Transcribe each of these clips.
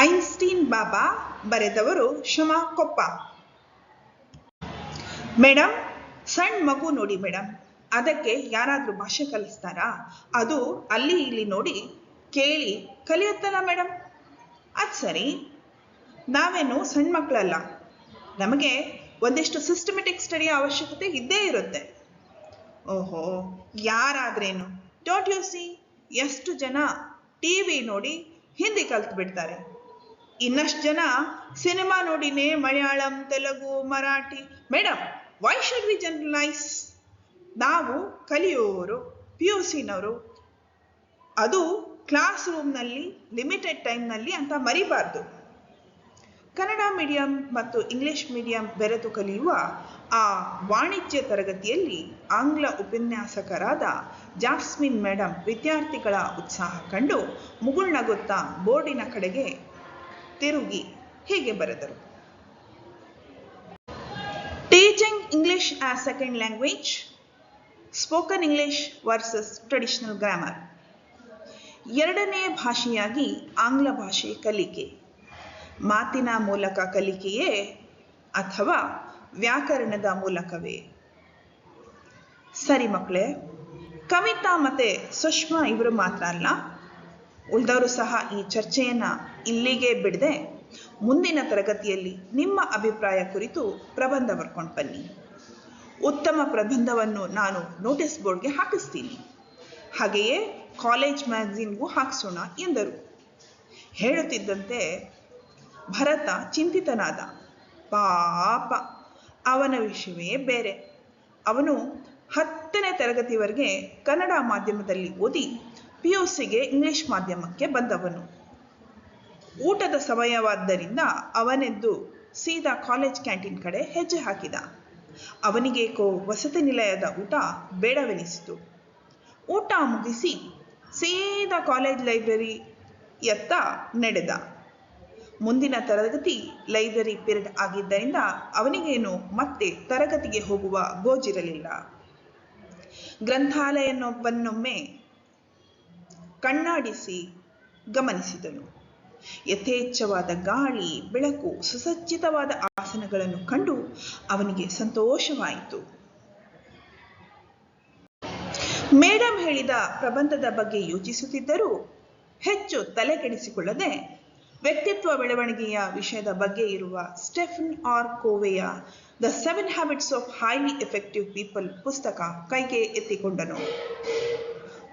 Einstein ಬಾಬಾ ಬರೆದವರು Shama Koppa. Madam ಸಣ್ಣ ಮಗು ನೋಡಿ ಮೇಡಮ್ ಅದಕ್ಕೆ ಯಾರಾದರೂ ಭಾಷೆ ಕಲಿಸ್ತಾರಾ? ಅದು ಅಲ್ಲಿ ಇಲ್ಲಿ ನೋಡಿ ಕೇಳಿ ಕಲಿಯುತ್ತಲ್ಲ ಮೇಡಮ್ ಅದು ಸರಿ. ನಾವೇನು ಸಣ್ಣ ಮಕ್ಕಳಲ್ಲ ನಮಗೆ ಒಂದಿಷ್ಟು ಸಿಸ್ಟಮೆಟಿಕ್ ಸ್ಟಡಿಯ ಅವಶ್ಯಕತೆ ಇದ್ದೇ ಇರುತ್ತೆ. ಓಹೋ, ಯಾರಾದ್ರೇನು? ಡೋಂಟ್ ಯು ಸಿ ಎಷ್ಟು ಜನ ಟಿ ವಿ ನೋಡಿ ಹಿಂದಿ ಕಲ್ತು ಬಿಡ್ತಾರೆ ಇನ್ನಷ್ಟು ಜನ ಸಿನಿಮಾ ನೋಡಿನೇ Malayalam, Telugu, Marathi. Madam why should we generalise ನಾವು ಕಲಿಯುವವರು ಪಿ ಯು ಸಿನವರು ಅದು ಕ್ಲಾಸ್ ರೂಮ್ನಲ್ಲಿ ಲಿಮಿಟೆಡ್ ಟೈಮ್ನಲ್ಲಿ ಅಂತ ಮರಿಬಾರ್ದು. ಕನ್ನಡ ಮೀಡಿಯಂ ಮತ್ತು ಇಂಗ್ಲಿಷ್ ಮೀಡಿಯಂ ಬೆರೆತು ಕಲಿಯುವ ಆ ವಾಣಿಜ್ಯ ತರಗತಿಯಲ್ಲಿ ಆಂಗ್ಲ ಉಪನ್ಯಾಸಕರಾದ ಜಾಸ್ಮಿನ್ ಮೇಡಮ್ ವಿದ್ಯಾರ್ಥಿಗಳ ಉತ್ಸಾಹ ಕಂಡು ಮುಗುಳ್ನಗುತ್ತಾ ಬೋರ್ಡಿನ ಕಡೆಗೆ ತಿರುಗಿ ಹೀಗೆ ಬರೆದರು. Teaching English as second language spoken English versus traditional grammar ಎರಡನೇ ಭಾಷೆಯಾಗಿ ಆಂಗ್ಲ ಭಾಷೆ ಕಲಿಕೆ. ಮಾತಿನ ಮೂಲಕ ಕಲಿಕೆಯೇ ಅಥವಾ ವ್ಯಾಕರಣದ ಮೂಲಕವೇ? ಸರಿ ಮಕ್ಕಳೇ, ಕವಿತಾ ಮತ್ತೆ ಸುಷ್ಮಾ ಇವರು ಮಾತ್ರ ಅಲ್ಲ. ಉಳಿದವರು ಸಹ ಈ ಚರ್ಚೆಯನ್ನ ಇಲ್ಲಿಗೆ ಬಿಡದೆ ಮುಂದಿನ ತರಗತಿಯಲ್ಲಿ ನಿಮ್ಮ ಅಭಿಪ್ರಾಯ ಕುರಿತು ಪ್ರಬಂಧ ಬರ್ಕೊಂಡು ಬನ್ನಿ. ಉತ್ತಮ ಪ್ರಬಂಧವನ್ನು ನಾನು ನೋಟಿಸ್ ಬೋರ್ಡ್ಗೆ ಹಾಕಿಸ್ತೀನಿ. ಹಾಗೆಯೇ ಕಾಲೇಜ್ ಮ್ಯಾಗಝಿನ್ಗೂ ಹಾಕಿಸೋಣ ಎಂದರು. ಹೇಳುತ್ತಿದ್ದಂತೆ ಭರತ ಚಿಂತಿತನಾದ. ಪಾಪ, ಅವನ ವಿಷಯವೇ ಬೇರೆ. ಅವನು ಹತ್ತನೇ ತರಗತಿವರೆಗೆ ಕನ್ನಡ ಮಾಧ್ಯಮದಲ್ಲಿ ಓದಿ ಪಿ ಯು ಸಿಗೆ ಇಂಗ್ಲಿಷ್ ಮಾಧ್ಯಮಕ್ಕೆ ಬಂದವನು. ಊಟದ ಸಮಯವಾದ್ದರಿಂದ ಅವನೆದ್ದು ಸೀದಾ ಕಾಲೇಜ್ ಕ್ಯಾಂಟೀನ್ ಕಡೆ ಹೆಜ್ಜೆ ಹಾಕಿದ. ಅವನಿಗೇಕೋ ವಸತಿ ನಿಲಯದ ಊಟ ಬೇಡವೆನಿಸಿತು. ಊಟ ಮುಗಿಸಿ ಸೀದಾ ಕಾಲೇಜ್ ಲೈಬ್ರರಿ ಎತ್ತ ನಡೆದ. ಮುಂದಿನ ತರಗತಿ ಲೈಬ್ರರಿ ಪಿರಿಯಡ್ ಆಗಿದ್ದರಿಂದ ಅವನಿಗೇನು ಮತ್ತೆ ತರಗತಿಗೆ ಹೋಗುವ ಗೋಜಿರಲಿಲ್ಲ. ಗ್ರಂಥಾಲಯನೊಬ್ಬನೊಮ್ಮೆ ಕಣ್ಣಾಡಿಸಿ ಗಮನಿಸಿದನು. ಯಥೇಚ್ಛವಾದ ಗಾಳಿ, ಬೆಳಕು, ಸುಸಜ್ಜಿತವಾದ ಆಸನಗಳನ್ನು ಕಂಡು ಅವನಿಗೆ ಸಂತೋಷವಾಯಿತು. ಮೇಡಮ್ ಹೇಳಿದ ಪ್ರಬಂಧದ ಬಗ್ಗೆ ಯೋಚಿಸುತ್ತಿದ್ದರೂ ಹೆಚ್ಚು ತಲೆಕೆಡಿಸಿಕೊಳ್ಳದೆ ವ್ಯಕ್ತಿತ್ವ ಬೆಳವಣಿಗೆಯ ವಿಷಯದ ಬಗ್ಗೆ ಇರುವ Stephen R ಕೋವೆಯ the seven habits of highly effective people ಪುಸ್ತಕ ಕೈಗೆ ಎತ್ತಿಕೊಂಡನು.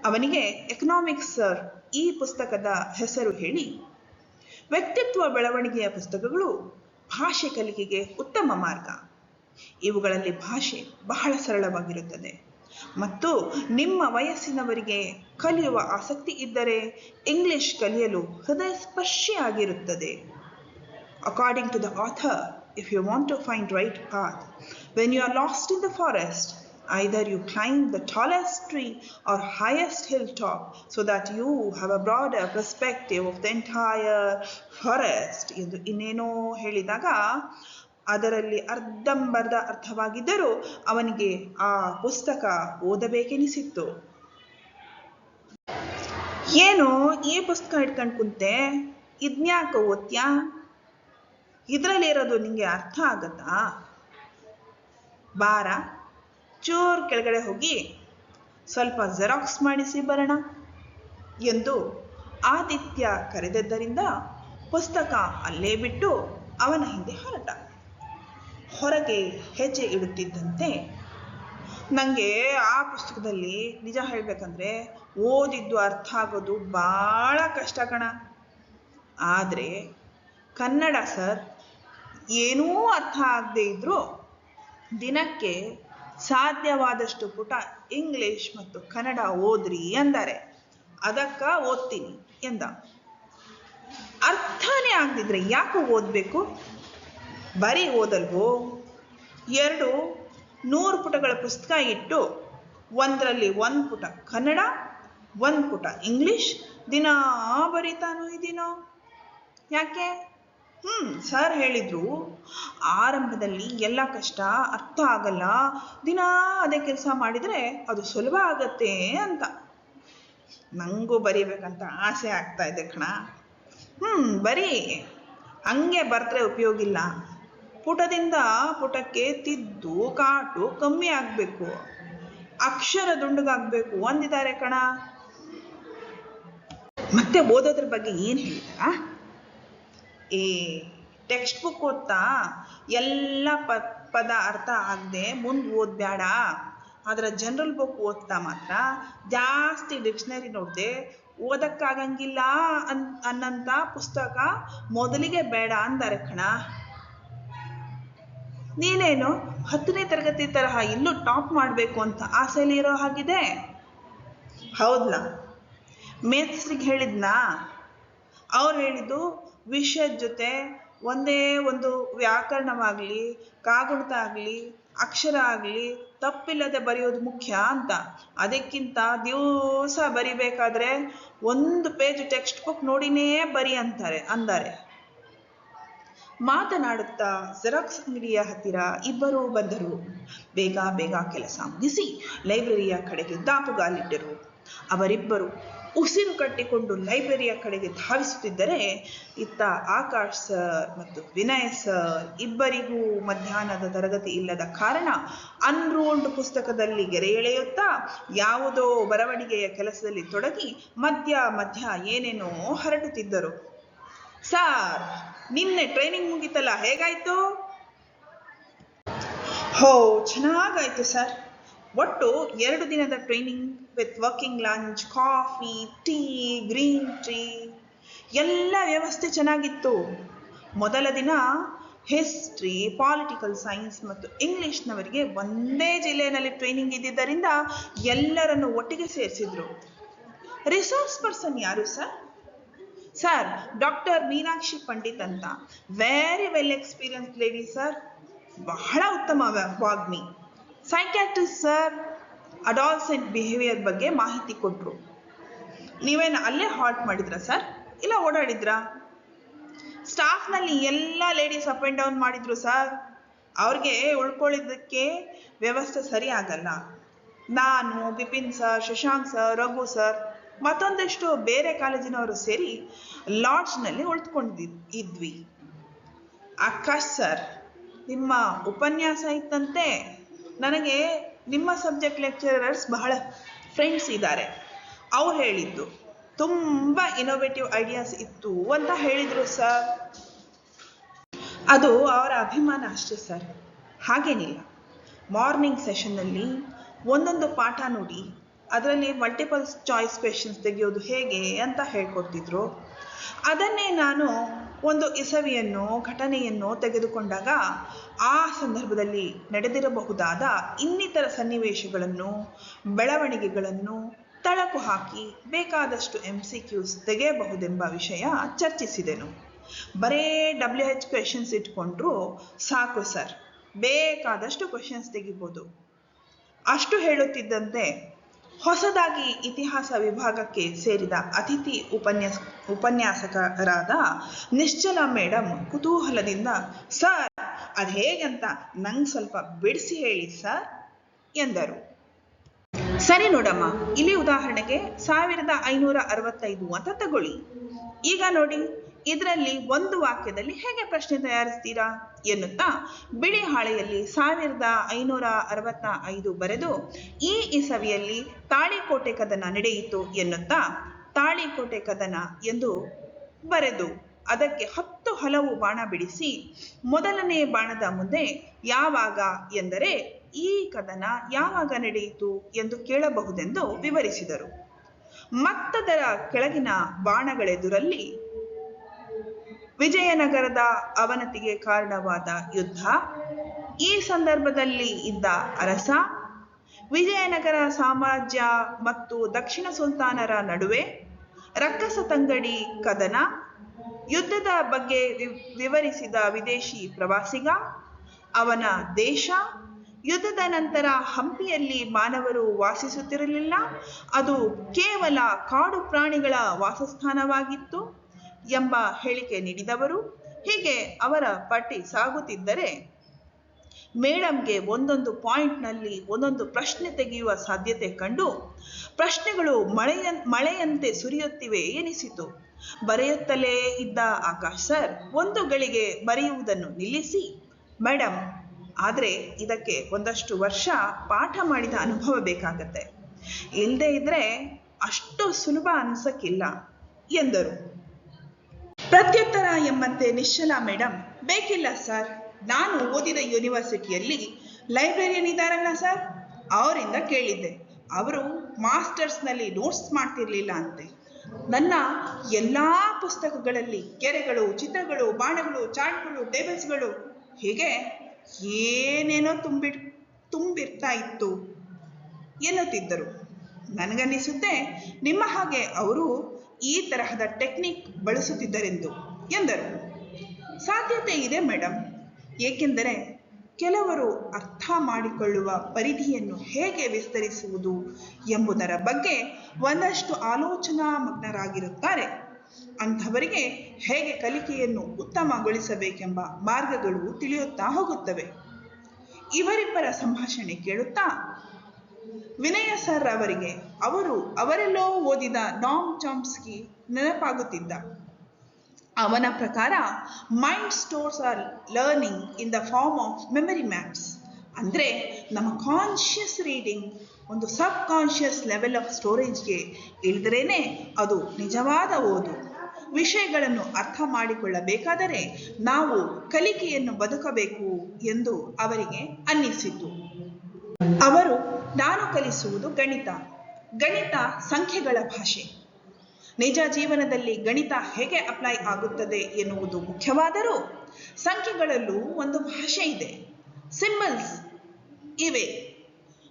ಅವನಿಗೆ, ಎಕನಾಮಿಕ್ಸ್ ಸರ್, ಈ ಪುಸ್ತಕದ ಹೆಸರು ಹೇಳಿ. ವ್ಯಕ್ತಿತ್ವ ಬೆಳವಣಿಗೆಯ ಪುಸ್ತಕಗಳು ಭಾಷೆ ಕಲಿಕೆಗೆ ಉತ್ತಮ ಮಾರ್ಗ. ಇವುಗಳಲ್ಲಿ ಭಾಷೆ ಬಹಳ ಸರಳವಾಗಿರುತ್ತದೆ. ಮತ್ತು ನಿಮ್ಮ ವಯಸ್ಸಿನವರಿಗೆ ಕಲಿಯುವ ಆಸಕ್ತಿ ಇದ್ದರೆ ಇಂಗ್ಲಿಷ್ ಕಲಿಯಲು ಹೃದಯ ಸ್ಪರ್ಶಿಯಾಗಿರುತ್ತದೆ according to the author if you want to find right path when you are lost in the forest either you climb the tallest tree or highest hilltop so that you have a broader perspective of the entire forest ಎಂದು ಇನ್ನೇನೋ ಹೇಳಿದಾಗ ಅದರಲ್ಲಿ ಅರ್ಧಂಬರ್ಧ ಅರ್ಥವಾಗಿದ್ದರೂ ಅವನಿಗೆ ಆ ಪುಸ್ತಕ ಓದಬೇಕೆನಿಸಿತ್ತು ಏನು ಈ ಪುಸ್ತಕ ಇಟ್ಕೊಂಡು ಕುಂತೆ ಇದ್ನ್ಯಾಕ ಓದ್ತ್ಯಾ ಇದರಲ್ಲಿರೋದು ನಿಮಗೆ ಅರ್ಥ ಆಗತ್ತಾ ಬಾರ ಚೂರ್ ಕೆಳಗಡೆ ಹೋಗಿ ಸ್ವಲ್ಪ ಜೆರಾಕ್ಸ್ ಮಾಡಿಸಿ ಬರೋಣ ಎಂದು ಆದಿತ್ಯ ಕರೆದದ್ದರಿಂದ ಪುಸ್ತಕ ಅಲ್ಲೇ ಬಿಟ್ಟು ಅವನ ಹಿಂದೆ ಹೊರಟ. ಹೊರಗೆ ಹೆಜ್ಜೆ ಇಡುತ್ತಿದ್ದಂತೆ ನನಗೆ ಆ ಪುಸ್ತಕದಲ್ಲಿ ನಿಜ ಹೇಳಬೇಕಂದ್ರೆ ಓದಿದ್ದು ಅರ್ಥ ಆಗೋದು ಭಾಳ ಕಷ್ಟ ಕಣ. ಆದರೆ ಕನ್ನಡ ಸರ್, ಏನೂ ಅರ್ಥ ಆಗದೆ ಇದ್ದರೂ ದಿನಕ್ಕೆ ಸಾಧ್ಯವಾದಷ್ಟು ಪುಟ ಇಂಗ್ಲಿಷ್ ಮತ್ತು ಕನ್ನಡ ಓದ್ರಿ ಎಂದರೆ, ಅದಕ್ಕ ಓದ್ತೀನಿ ಎಂದ. ಅರ್ಥನೇ ಆಗದಿದ್ರೆ ಯಾಕೆ ಓದಬೇಕು? ಬರೀ ಓದಲ್ವೋ? ಎರಡು, ನೂರು ಪುಟಗಳ ಪುಸ್ತಕ ಇಟ್ಟು ಒಂದರಲ್ಲಿ ಒಂದು ಪುಟ ಕನ್ನಡ, ಒಂದು ಪುಟ ಇಂಗ್ಲಿಷ್, ದಿನ ಬರೀತಾನೋ ಇದೀನೋ ಯಾಕೆ? ಹ್ಮ್ ಸರ್ ಹೇಳಿದ್ರು. ಆರಂಭದಲ್ಲಿ ಎಲ್ಲ ಕಷ್ಟ ಅರ್ಥ ಆಗಲ್ಲ. ದಿನ ಅದೇ ಕೆಲಸ ಮಾಡಿದ್ರೆ ಅದು ಸುಲಭ ಆಗತ್ತೆ ಅಂತ. ನಂಗೂ ಬರೀಬೇಕಂತ ಆಸೆ ಆಗ್ತಾ ಇದೆ ಕಣ. ಹ್ಮ್, ಬರೀ ಹಂಗೆ ಬರ್ತ್ರೆ ಉಪಯೋಗ ಇಲ್ಲ. ಪುಟದಿಂದ ಪುಟಕ್ಕೆ ತಿದ್ದು ಕಾಟು ಕಮ್ಮಿ ಆಗ್ಬೇಕು. ಅಕ್ಷರ ದುಂಡುಗಾಗ್ಬೇಕು ಅಂದಿದ್ದಾರೆ ಕಣ. ಮತ್ತೆ ಓದೋದ್ರ ಬಗ್ಗೆ ಏನು ಹೇಳಿದಾರ? ಏ ಟೆಕ್ಸ್ಟ್ ಬುಕ್ ಓದ್ತಾ ಎಲ್ಲ ಪದ ಅರ್ಥ ಆಗದೆ ಮುಂದೆ ಓದ್ಬೇಡ ಆದ್ರೆ ಜನರಲ್ ಬುಕ್ ಓದ್ತಾ ಮಾತ್ರ ಜಾಸ್ತಿ ಡಿಕ್ಷನರಿ ನೋಡದೆ ಓದಕ್ಕಾಗಂಗಿಲ್ಲ ಅನ್, ಅನ್ನಂತ ಪುಸ್ತಕ ಮೊದಲಿಗೆ ಬೇಡ ಅಂದಾರೆ ಕಣ. ನೀನೇನು ಹತ್ತನೇ ತರಗತಿ ತರಹ ಇಲ್ಲೂ ಟಾಪ್ ಮಾಡಬೇಕು ಅಂತ ಆಸೆಯಲ್ಲಿ ಇರೋ ಹಾಗಿದೆ ಹೌದಲ್ಲ ಮೇತ್ಸ್ರಿಗೆ ಹೇಳಿದ್ನಾ? ಅವ್ರು ಹೇಳಿದ್ದು ವಿಷಯದ ಜೊತೆ ಒಂದೇ ಒಂದು ವ್ಯಾಕರಣವಾಗಲಿ, ಕಾಗುಣಿತ ಆಗಲಿ, ಅಕ್ಷರ ಆಗಲಿ ತಪ್ಪಿಲ್ಲದೆ ಬರೆಯೋದು ಮುಖ್ಯ ಅಂತ. ಅದಕ್ಕಿಂತ ದಿವಸ ಬರಿಬೇಕಾದ್ರೆ ಒಂದು ಪೇಜ್ ಟೆಕ್ಸ್ಟ್ ಬುಕ್ ನೋಡಿನೇ ಬರಿ ಅಂತಾರೆ, ಅಂದಾರೆ. ಮಾತನಾಡುತ್ತಾ ಜೆರಾಕ್ಸ್ ಅಂಗಡಿಯ ಹತ್ತಿರ ಇಬ್ಬರು ಬಂದರು. ಬೇಗ ಬೇಗ ಕೆಲಸ ಮುಗಿಸಿ ಲೈಬ್ರರಿಯ ಕಡೆಗೆ ದಾಪುಗಾಲಿಟ್ಟರು. ಅವರಿಬ್ಬರು ಉಸಿರು ಕಟ್ಟಿಕೊಂಡು ಲೈಬ್ರರಿಯ ಕಡೆಗೆ ಧಾವಿಸುತ್ತಿದ್ದರೆ ಇತ್ತ ಆಕಾಶ್ ಸರ್ ಮತ್ತು ವಿನಯ್ ಸರ್ ಇಬ್ಬರಿಗೂ ಮಧ್ಯಾಹ್ನದ ತರಗತಿ ಇಲ್ಲದ ಕಾರಣ ಅನ್ರೋಲ್ಡ್ ಪುಸ್ತಕದಲ್ಲಿ ಗೆರೆ ಎಳೆಯುತ್ತಾ ಯಾವುದೋ ಬರವಣಿಗೆಯ ಕೆಲಸದಲ್ಲಿ ತೊಡಗಿ ಮಧ್ಯ ಮಧ್ಯ ಏನೇನೋ ಹರಡುತ್ತಿದ್ದರು ಸಾರ್, ನಿನ್ನೆ ಟ್ರೈನಿಂಗ್ ಮುಗಿತಲ್ಲ, ಹೇಗಾಯ್ತು? ಹೋ, ಚೆನ್ನಾಗಾಯ್ತು ಸರ್. ಒಟ್ಟು ಎರಡು ದಿನದ training with working lunch coffee tea green tea ಎಲ್ಲ ವ್ಯವಸ್ಥೆ ಚೆನ್ನಾಗಿತ್ತು. ಮೊದಲ ದಿನ ಹಿಸ್ಟ್ರಿ ಪಾಲಿಟಿಕಲ್ ಸೈನ್ಸ್ ಮತ್ತು ಇಂಗ್ಲಿಷ್ನವರಿಗೆ ಒಂದೇ ಜಿಲ್ಲೆಯಲ್ಲಿ ಟ್ರೈನಿಂಗ್ ಇದ್ದಿದ್ದರಿಂದ ಎಲ್ಲರನ್ನು ಒಟ್ಟಿಗೆ ಸೇರಿಸಿದ್ರು. ರಿಸೋರ್ಸ್ ಪರ್ಸನ್ ಯಾರು sir sir doctor Meenakshi Pandit ಅಂತ. Very well experience lady sir ಬಹಳ ಉತ್ತಮ ವಾಗ್ಮಿ. ಸೈಕ್ಯಾಟ್ರಿಸ್ಟ್ ಸರ್ ಅಡಾಲ್ಸೆಂಟ್ ಬಿಹೇವಿಯರ್ ಬಗ್ಗೆ ಮಾಹಿತಿ ಕೊಟ್ಟರು ನೀವೇನು ಅಲ್ಲೇ ಹಾಲ್ಟ್ ಮಾಡಿದ್ರಾ ಸರ್ ಇಲ್ಲ ಓಡಾಡಿದ್ರಾ? ಸ್ಟಾಫ್ನಲ್ಲಿ ಎಲ್ಲ ಲೇಡೀಸ್ ಅಪ್ ಆ್ಯಂಡ್ ಡೌನ್ ಮಾಡಿದ್ರು ಸರ್ ಅವ್ರಿಗೆ ಉಳ್ಕೊಳ್ಳಿದ್ದಕ್ಕೆ ವ್ಯವಸ್ಥೆ ಸರಿ ಆಗಲ್ಲ. ನಾನು, Bipin sir Shashank sir Raghu sir ಮತ್ತೊಂದಷ್ಟು ಬೇರೆ ಕಾಲೇಜಿನವರು ಸೇರಿ ಲಾಡ್ಜ್ನಲ್ಲಿ ಉಳಿದುಕೊಂಡಿದ್ ಇದ್ವಿ ಆಕಾಶ್ ಸರ್ ನಿಮ್ಮ ಉಪನ್ಯಾಸ ಇತ್ತಂತೆ. ನನಗೆ ನಿಮ್ಮ ಸಬ್ಜೆಕ್ಟ್ ಲೆಕ್ಚರರ್ಸ್ ಬಹಳ ಫ್ರೆಂಡ್ಸ್ ಇದ್ದಾರೆ. ಅವ್ರು ಹೇಳಿದ್ದು, ತುಂಬ ಇನೋವೇಟಿವ್ ಐಡಿಯಾಸ್ ಇತ್ತು ಅಂತ ಹೇಳಿದರು ಸರ್ ಅದು ಅವರ ಅಭಿಮಾನ ಅಷ್ಟೇ ಸರ್ ಹಾಗೇನಿಲ್ಲ. ಮಾರ್ನಿಂಗ್ ಸೆಷನ್ನಲ್ಲಿ ಒಂದೊಂದು ಪಾಠ ನೋಡಿ, ಅದರಲ್ಲಿ ಮಲ್ಟಿಪಲ್ ಚಾಯ್ಸ್ ಕ್ವೆಶನ್ಸ್ ತೆಗೆಯೋದು ಹೇಗೆ ಅಂತ ಹೇಳ್ಕೊಡ್ತಿದ್ರು. ಅದನ್ನೇ ನಾನು ಒಂದು ಇಸವಿಯನ್ನು, ಘಟನೆಯನ್ನು ತೆಗೆದುಕೊಂಡಾಗ ಆ ಸಂದರ್ಭದಲ್ಲಿ ನಡೆದಿರಬಹುದಾದ ಇನ್ನಿತರ ಸನ್ನಿವೇಶಗಳನ್ನು, ಬೆಳವಣಿಗೆಗಳನ್ನು ತಳಕು ಹಾಕಿ ಬೇಕಾದಷ್ಟು ಎಂ ಸಿ ಕ್ಯೂಸ್ ತೆಗೆಯಬಹುದೆಂಬ ವಿಷಯ ಚರ್ಚಿಸಿದೆನು. ಬರೇ ಡಬ್ಲ್ಯೂ ಎಚ್ ಕ್ವೆಶನ್ಸ್ ಇಟ್ಕೊಂಡ್ರು ಸಾಕು ಸರ್. ಬೇಕಾದಷ್ಟು ಕ್ವೆಶನ್ಸ್ ತೆಗಿಬೋದು. ಅಷ್ಟು ಹೇಳುತ್ತಿದ್ದಂತೆ ಹೊಸದಾಗಿ ಇತಿಹಾಸ ವಿಭಾಗಕ್ಕೆ ಸೇರಿದ ಅತಿಥಿ ಉಪನ್ಯಾಸ, ಉಪನ್ಯಾಸಕರಾದ ನಿಶ್ಚಲ ಮೇಡಮ್ ಕುತೂಹಲದಿಂದ, ಸರ್, ಅದು ಹೇಗಂತ ನಂಗೆ ಸ್ವಲ್ಪ ಬಿಡಿಸಿ ಹೇಳಿ, ಸರ್, ಎಂದರು. ಸರಿ ನೋಡಮ್ಮ, ಇಲ್ಲಿ ಉದಾಹರಣೆಗೆ ಸಾವಿರದ ಐನೂರ ಅರವತ್ತೈದು ಅಂತ ತಗೊಳ್ಳಿ. ಈಗ ನೋಡಿ, ಇದರಲ್ಲಿ ಒಂದು ವಾಕ್ಯದಲ್ಲಿ ಹೇಗೆ ಪ್ರಶ್ನೆ ತಯಾರಿಸ್ತೀರಾ? ಎನ್ನುತ್ತಾ ಬಿಳಿ ಹಾಳೆಯಲ್ಲಿ ಸಾವಿರದ ಐನೂರ ಅರವತ್ತ ಐದು ಬರೆದು ಈ ಇಸವಿಯಲ್ಲಿ ತಾಳಿಕೋಟೆ ಕದನ ನಡೆಯಿತು ಎನ್ನುತ್ತಾ ತಾಳಿಕೋಟೆ ಕದನ ಎಂದು ಬರೆದು ಅದಕ್ಕೆ ಹತ್ತು ಹಲವು ಬಾಣ ಬಿಡಿಸಿ ಮೊದಲನೇ ಬಾಣದ ಮುಂದೆ ಯಾವಾಗ ಎಂದರೆ ಈ ಕದನ ಯಾವಾಗ ನಡೆಯಿತು ಎಂದು ಕೇಳಬಹುದೆಂದು ವಿವರಿಸಿದರು. ಮತ್ತದರ ಕೆಳಗಿನ ಬಾಣಗಳೆದುರಲ್ಲಿ ವಿಜಯನಗರದ ಅವನತಿಗೆ ಕಾರಣವಾದ ಯುದ್ಧ, ಈ ಸಂದರ್ಭದಲ್ಲಿ ಇದ್ದ ಅರಸ, ವಿಜಯನಗರ ಸಾಮ್ರಾಜ್ಯ ಮತ್ತು ದಕ್ಷಿಣ ಸುಲ್ತಾನರ ನಡುವೆ ರಕ್ಕಸ ತಂಗಡಿ ಕದನ, ಯುದ್ಧದ ಬಗ್ಗೆ ವಿವರಿಸಿದ ವಿದೇಶಿ ಪ್ರವಾಸಿಗ, ಅವನ ದೇಶ, ಯುದ್ಧದ ನಂತರ ಹಂಪಿಯಲ್ಲಿ ಮಾನವರು ವಾಸಿಸುತ್ತಿರಲಿಲ್ಲ, ಅದು ಕೇವಲ ಕಾಡು ಪ್ರಾಣಿಗಳ ವಾಸಸ್ಥಾನವಾಗಿತ್ತು. ಎಂಬ ಹೇಳಿಕೆ ನೀಡಿದವರು ಹೀಗೆ ಅವರ ಪಟ್ಟಿ ಸಾಗುತ್ತಿದ್ದರೆ ಮೇಡಮ್ಗೆ ಒಂದೊಂದು ಪಾಯಿಂಟ್ನಲ್ಲಿ ಒಂದೊಂದು ಪ್ರಶ್ನೆ ತೆಗೆಯುವ ಸಾಧ್ಯತೆ ಕಂಡು ಪ್ರಶ್ನೆಗಳು ಮಳೆಯ ಮಳೆಯಂತೆ ಸುರಿಯುತ್ತಿವೆ ಎನಿಸಿತು. ಬರೆಯುತ್ತಲೇ ಇದ್ದ ಆಕಾಶ್ ಸರ್, ಒಂದು ಗಳಿಗೆ ಬರೆಯುವುದನ್ನು ನಿಲ್ಲಿಸಿ. ಮೇಡಮ್ ಆದರೆ ಇದಕ್ಕೆ ಒಂದಷ್ಟು ವರ್ಷ ಪಾಠ ಮಾಡಿದ ಅನುಭವ ಬೇಕಾಗತ್ತೆ. ಇಲ್ಲದೇ ಇದ್ರೆ ಅಷ್ಟು ಸುಲಭ ಅನಿಸಕ್ಕಿಲ್ಲ, ಎಂದರು. ಪ್ರತ್ಯುತ್ತರ ಎಂಬಂತೆ ನಿಶ್ಚಲ ಮೇಡಮ್ ಬೇಕಿಲ್ಲ, ಸರ್. ನಾನು ಓದಿದ ಯೂನಿವರ್ಸಿಟಿಯಲ್ಲಿ ಲೈಬ್ರರಿಯನ್ ಇದ್ದಾರಲ್ಲ ಸರ್. ಅವರಿಂದ ಕೇಳಿದ್ದೆ. ಅವರು ಮಾಸ್ಟರ್ಸ್ನಲ್ಲಿ ನೋಟ್ಸ್ ಮಾಡ್ತಿರ್ಲಿಲ್ಲ ಅಂತೆ. ನನ್ನ ಎಲ್ಲ ಪುಸ್ತಕಗಳಲ್ಲಿ ಕೆರೆಗಳು, ಚಿತ್ರಗಳು, ಬಾಣಗಳು ಚಾರ್ಟ್ಗಳು ಟೇಬಲ್ಸ್ಗಳು ಹೀಗೆ ಏನೇನೋ ತುಂಬಿ ತುಂಬಿರ್ತಾ ಇತ್ತು ಎನ್ನುತ್ತಿದ್ದರು. ನನಗನ್ನಿಸುತ್ತೆ ನಿಮ್ಮ ಹಾಗೆ ಅವರು ಈ ತರಹದ ಟೆಕ್ನಿಕ್ ಬಳಸುತ್ತಿದ್ದರೆಂದು ಎಂದರು. ಸಾಧ್ಯತೆ ಇದೆ ಮೇಡಮ್ ಏಕೆಂದರೆ ಕೆಲವರು ಅರ್ಥ ಮಾಡಿಕೊಳ್ಳುವ ಪರಿಧಿಯನ್ನು ಹೇಗೆ ವಿಸ್ತರಿಸುವುದು ಎಂಬುದರ ಬಗ್ಗೆ ಒಂದಷ್ಟು ಆಲೋಚನಾ ಮಗ್ನರಾಗಿರುತ್ತಾರೆ ಅಂಥವರಿಗೆ ಹೇಗೆ ಕಲಿಕೆಯನ್ನು ಉತ್ತಮಗೊಳಿಸಬೇಕೆಂಬ ಮಾರ್ಗಗಳು ತಿಳಿಯುತ್ತಾ ಹೋಗುತ್ತವೆ. ಇವರಿಬ್ಬರ ಸಂಭಾಷಣೆ ಕೇಳುತ್ತಾ ವಿನಯ ಸರ್ ಅವರಿಗೆ, ಅವರು ಅವರೆಲ್ಲೋ ಓದಿದ ನಾಮ್ ಚಾಮ್ಸ್ಕಿ ನೆನಪಾಗುತ್ತಿದ್ದ. ಅವನ ಪ್ರಕಾರ mind stores are learning in the form of memory maps ಅಂದರೆ, ನಮ್ಮ ಕಾನ್ಷಿಯಸ್ ರೀಡಿಂಗ್ ಒಂದು ಸಬ್ ಕಾನ್ಷಿಯಸ್ ಲೆವೆಲ್ ಆಫ್ ಸ್ಟೋರೇಜ್ಗೆ ಇಳಿದ್ರೇನೆ ಅದು ನಿಜವಾದ ಓದು. ವಿಷಯಗಳನ್ನು ಅರ್ಥ ಮಾಡಿಕೊಳ್ಳಬೇಕಾದರೆ ನಾವು ಕಲಿಕೆಯನ್ನು ಬದುಕಬೇಕು ಎಂದು ಅವರಿಗೆ ಅನ್ನಿಸಿತು. ಅವರು ನಾನು ಕಲಿಸುವುದು ಗಣಿತ. ಗಣಿತ ಸಂಖ್ಯೆಗಳ ಭಾಷೆ. ನಿಜ ಜೀವನದಲ್ಲಿ ಗಣಿತ ಹೇಗೆ ಅಪ್ಲೈ ಆಗುತ್ತದೆ ಎನ್ನುವುದು ಮುಖ್ಯವಾದರೂ ಸಂಖ್ಯೆಗಳಲ್ಲೂ ಒಂದು ಭಾಷೆ ಇದೆ. ಸಿಂಬಲ್ಸ್ ಇವೆ.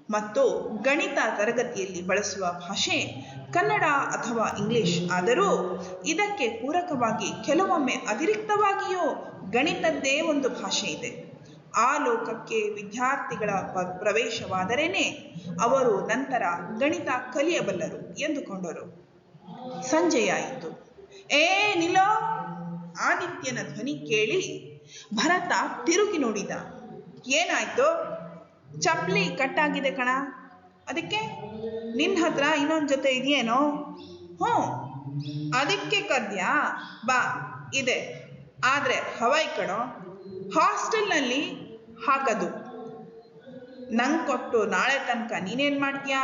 ಮತ್ತು ಗಣಿತ ತರಗತಿಯಲ್ಲಿ ಬಳಸುವ ಭಾಷೆ ಕನ್ನಡ ಅಥವಾ ಇಂಗ್ಲಿಷ್. ಆದರೂ ಇದಕ್ಕೆ ಪೂರಕವಾಗಿ ಕೆಲವೊಮ್ಮೆ ಅತಿರಿಕ್ತವಾಗಿಯೂ ಗಣಿತದ್ದೇ ಒಂದು ಭಾಷೆ ಇದೆ. ಆ ಲೋಕಕ್ಕೆ ವಿದ್ಯಾರ್ಥಿಗಳ ಪ್ರವೇಶವಾದರೇನೆ ಅವರು ನಂತರ ಗಣಿತ ಕಲಿಯಬಲ್ಲರು ಎಂದುಕೊಂಡರು. ಸಂಜೆಯಾಯಿತು. ಏ ನಿಲೋ! ಆದಿತ್ಯನ ಧ್ವನಿ ಕೇಳಿ ಭರತ ತಿರುಗಿ ನೋಡಿದ. ಏನಾಯ್ತು? ಚಪ್ಲಿ ಕಟ್ಟಾಗಿದೆ ಕಣ. ಅದಕ್ಕೆ? ನಿನ್ನ ಹತ್ರ ಇನ್ನೊಂದು ಜೊತೆ ಇದೆಯೇನೋ ಹ್ಞೂ, ಅದಕ್ಕೆ ಕದ್ಯಾ? ಬಾ, ಇದೆ. ಆದರೆ ಹವಾಯ್ ಕಣೋ, ಹಾಸ್ಟೆಲ್ನಲ್ಲಿ ಹಾಕದು ನಂಗ್ ಕೊಟ್ಟು ನಾಳೆ ತನಕ ನೀನೇನ್ ಮಾಡ್ತೀಯಾ?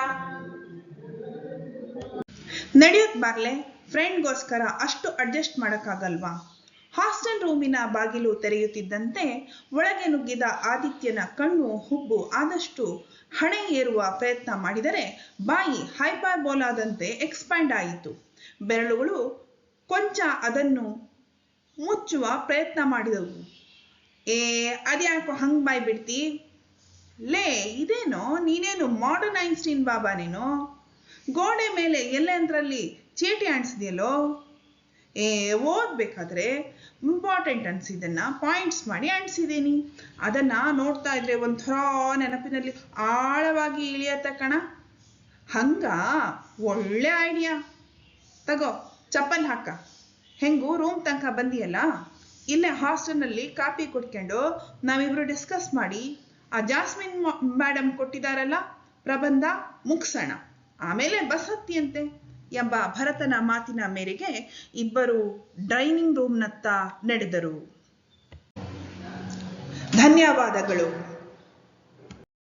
ನಡೆಯೋದ್ ಬರ್ಲೆ ಫ್ರೆಂಡ್ಗೋಸ್ಕರ ಅಷ್ಟು ಅಡ್ಜಸ್ಟ್ ಮಾಡಕ್ಕಾಗಲ್ವಾ? ಹಾಸ್ಟೆಲ್ ರೂಮಿನ ಬಾಗಿಲು ತೆರೆಯುತ್ತಿದ್ದಂತೆ ಒಳಗೆ ನುಗ್ಗಿದ ಆದಿತ್ಯನ ಕಣ್ಣು ಹುಬ್ಬು ಆದಷ್ಟು ಹಣೆ ಏರುವ ಪ್ರಯತ್ನ ಮಾಡಿದರೆ ಬಾಯಿ ಹೈಪರ್ಬೋಲಾದಂತೆ ಎಕ್ಸ್ಪ್ಯಾಂಡ್ ಆಯಿತು. ಬೆರಳುಗಳು ಕೊಂಚ ಅದನ್ನು ಮುಚ್ಚುವ ಪ್ರಯತ್ನ ಮಾಡಿದವು. ಏ, ಅದ್ಯಾಕೋ ಹಂಗ್ ಬಾಯ್ಬಿಡ್ತಿ? ಲೇ, ಇದೇನೋ? ನೀನೇನು ಮಾಡರ್ನ್ ಐನ್ಸ್ಟೀನ್ ಬಾಬಾ ನೀನು? ಗೋಡೆ ಮೇಲೆ ಎಲ್ಲೆಂದ್ರಲ್ಲಿ ಚೀಟಿ ಅಂಟಿಸಿದೆಯಲ್ಲೋ? ಏ, ಓದ್ಬೇಕಾದ್ರೆ ಇಂಪಾರ್ಟೆಂಟ್ ಅನ್ಸಿದ್ದನ್ನ ಪಾಯಿಂಟ್ಸ್ ಮಾಡಿ ಅಂಟಿಸಿದ್ದೀನಿ. ಅದನ್ನ ನೋಡ್ತಾ ಇದ್ರೆ ಒಂಥರ ನೆನಪಿನಲ್ಲಿ ಆಳವಾಗಿ ಇಳಿಯತ್ತ ಕಣ. ಹಂಗ ಒಳ್ಳೆ ಐಡಿಯಾ ತಗೋ, ಚಪ್ಪಲ್ ಹಾಕ. ಹೆಂಗೂ ರೂಮ್ ತನಕ ಬಂದಿಯಲ್ಲ? ಇಲ್ಲೇ ಹಾಸ್ಟೆಲ್ನಲ್ಲಿ ಕಾಪಿ ಕುಡ್ಕೊಂಡು ನಾವಿಬ್ರು ಡಿಸ್ಕಸ್ ಮಾಡಿ, ಆ ಜಾಸ್ಮಿನ್ ಮೇಡಮ್ ಕೊಟ್ಟಿದಾರಲ್ಲ ಪ್ರಬಂಧ ಮುಗ್ಸೋಣ. ಆಮೇಲೆ ಬಸ್ ಹತ್ತಿಯಂತೆ ಎಂಬ ಭರತನ ಮಾತಿನ ಮೇರೆಗೆ ಇಬ್ಬರು ಡೈನಿಂಗ್ ರೂಮ್ನತ್ತ ನಡೆದರು. ಧನ್ಯವಾದಗಳು.